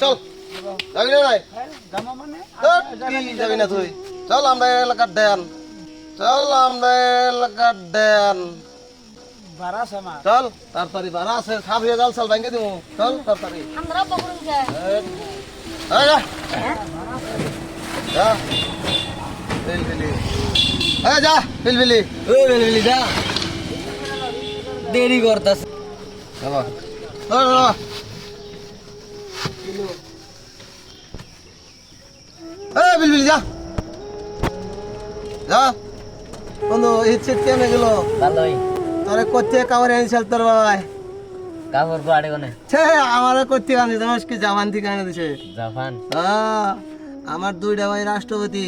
চল যাবি না নাই জামা মানে ধুর, কি যাবি না তুই চল আমরা এলাকার দেন চল আমরা এলাকার দেন বাড়া আছে আমার চল তাড়াতাড়ি বাড়া আছে খাবিয়ে জাল চাল ভাঙ্গে দিব চল তাড়াতাড়ি যা। যা। বিলবিলি। এই যা, বিলবিলি। ওই বেলবেলি যা দেরি করতাস বিলবিলি, যা। যা। বন্ধু ইচ্ছে কেমনে গেল ভালোই তোরে করতে কামারে এনেছিল তোর বাবাই কাপড় আড়ে কোনে? ছে আমারে করতে আনি জানিস কি জাপান থেকে আনে দিছে। জাপান? হ্যাঁ আমার দুইটা ভাই রাষ্ট্রপতি।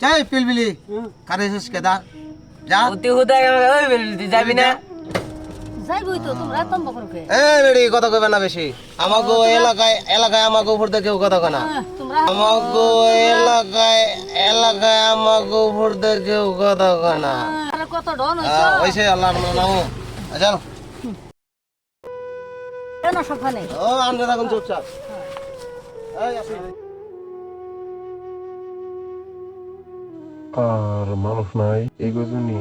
চাই পিলবিলি কারে শেষ কেদা যা। অতি হুদায় ওই বেলবেলি যাবি না? যাইবই তো তোমরা তম বকরুন এ বেড়ি কথা কইবে না বেশি। আমাগো এলাকায় এলাকায় আমাগো উপর দিয়ে কেউ কথা কয় না। আমাগো এলাকায় এলাকায় আমাগো উপর দিয়ে কেউ কথা কয় না। কত ডন আহ, হইছে? আল্লাহর নাম। চল। কেন সখানে ও আনরে থাকুন চুপচাপ। এই আসি। আর মানুষ নাই এই কজনই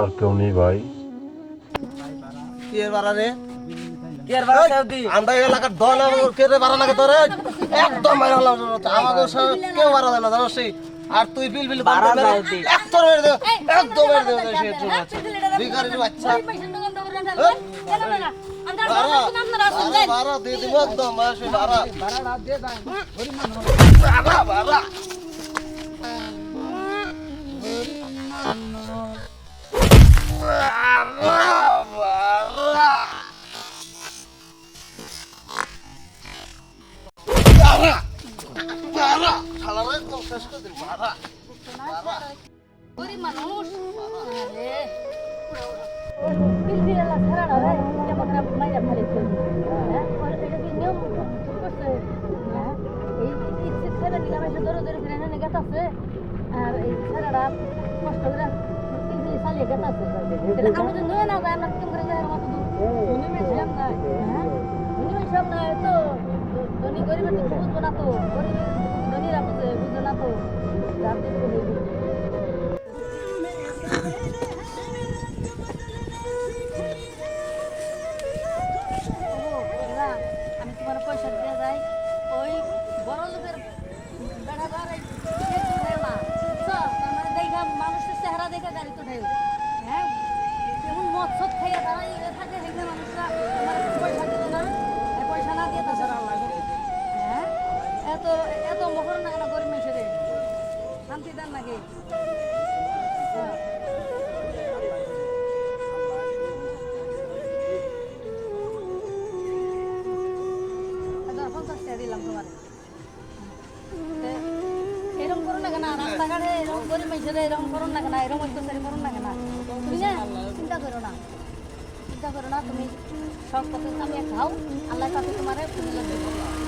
আর কেউ নেই ভাই। কি এর বাড়া রে কি আর বাড়া সাউদি আমরা এলাকার দল কে বাড়া লাগে তোরে একদম সব কেউ বাড়া না? আর তুই বিল বিল বাড়া তুই। একদম মেরে দে একদম মেরে দে সে বিকারের বাচ্চা বাড়া দিয়ে দিব একদম বাড়া বাড়া দিয়ে বাড়া বাড়া গরিব মানুষ বিলবিলা ছাড়া না রে বকরা মাইরা ফেলে হ্যাঁ এটা কি নিয়ম করছে হ্যাঁ এই ইচ্ছে ছেড়ে নিলাম এসে ধরে ধরে ফিরে এনে গেতাছে আর এই ছেড়াটা কষ্ট করে বিলবিলি চালিয়ে গেতাছে আমরা তো নয় না যাই আমরা কেমন উনি মেশাম না হ্যাঁ উনি মেশাম না তো ধনী গরিবের তো বুঝব না তো গরিব ধনীরা বুঝে তোমার পয়সা দিয়ে যাই। ওই বড় লোকের বেড়া না। মানে দেখা মানুষের চেহারা দেখে তো ঢেউ। হ্যাঁ যেমন মদ সদ খাইয়া ইয়ে থাকে সেখানে মানুষরা পয়সা না পয়সা না দিয়ে এত এত মকর না কেন গরিব মেসে শান্তি দেন নাকি? হ্যাঁ। হাজার পঞ্চাশ টাকা দিলাম তোমার। এরকম করো না কেন? রাস্তাঘাটে এরকম গরিব মেসে এরকম করো না কেন? এরকম অত্যাচারী করো না কেন? তুমি চিন্তা করো না। চিন্তা করো না, তুমি সব পথে কামিয়ে খাও। আল্লাহ কাছে তোমার